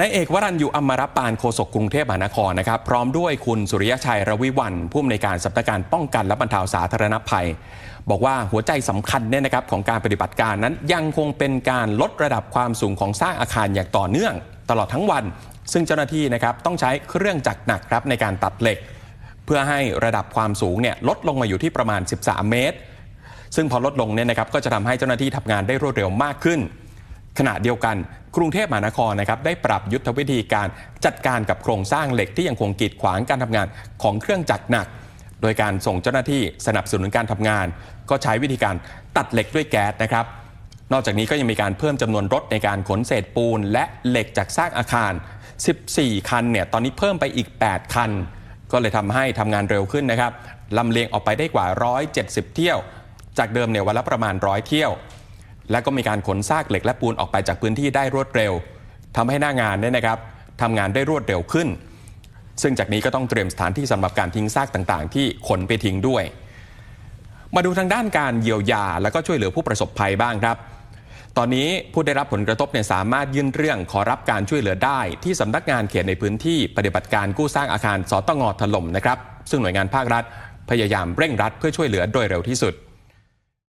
นายเอกวรัญยูอมรปานโฆษกกรุงเทพมหานครนะครับ พร้อมด้วยคุณสุริยชัยระวิวันผู้อำนวยการสำนักงานป้องกันและบรรเทาสาธารณภัย บอกว่าหัวใจสำคัญเนี่ยนะครับของการปฏิบัติการนั้นยังคงเป็นการลดระดับความสูงของสร้างอาคารอย่างต่อเนื่อง ตลอดทั้งวัน ซึ่งเจ้าหน้าที่นะครับต้องใช้เครื่องจักรหนักครับในการตัดเหล็ก เพื่อให้ระดับความสูงเนี่ยลดลงมาอยู่ที่ประมาณ 13 เมตร ซึ่งพอลดลงเนี่ยนะครับก็จะทำให้เจ้าหน้าที่ทำงานได้รวดเร็วมากขึ้น ขณะเดียวกันกรุงเทพมหานครนะครับได้ปรับยุทธวิธีการจัดการกับโครงสร้างเหล็กที่ยังคงกีดขวางการทำงานของเครื่องจักรหนัก โดยการส่งเจ้าหน้าที่สนับสนุนการทำงาน ก็ใช้วิธีการตัดเหล็กด้วยแก๊สนะครับ นอกจากนี้ก็ยังมีการเพิ่มจำนวนรถในการขนเศษปูน และเหล็กจากซากอาคาร 14 คันเนี่ยตอนนี้เพิ่มไปอีก 8 คัน ก็เลยทำให้ทำงานเร็วขึ้นนะครับลำเลียงออกไปได้กว่า 170 เที่ยว จากเดิมเนี่ยวันละประมาณ 100 เที่ยว และก็มีการขนซากเหล็กและปูนออกไปจากพื้นที่ได้รวดเร็วทำให้หน้างานเนี่ยนะครับทำงานได้รวดเร็วขึ้น ซึ่งจากนี้ก็ต้องเตรียมสถานที่สำหรับการทิ้งซากต่างๆ ที่ขนไปทิ้งด้วย มาดูทางด้านการเยียวยา และก็ช่วยเหลือผู้ประสบภัยบ้างครับ ตอนนี้ผู้ได้รับผลกระทบเนี่ยสามารถยื่นเรื่องขอรับการช่วยเหลือได้ ที่สำนักงานเขตในพื้นที่ปฏิบัติการกู้สร้างอาคารสตงถล่มนะครับ ซึ่งหน่วยงานภาครัฐ พยายามเร่งรัดเพื่อช่วยเหลือโดยเร็วที่สุด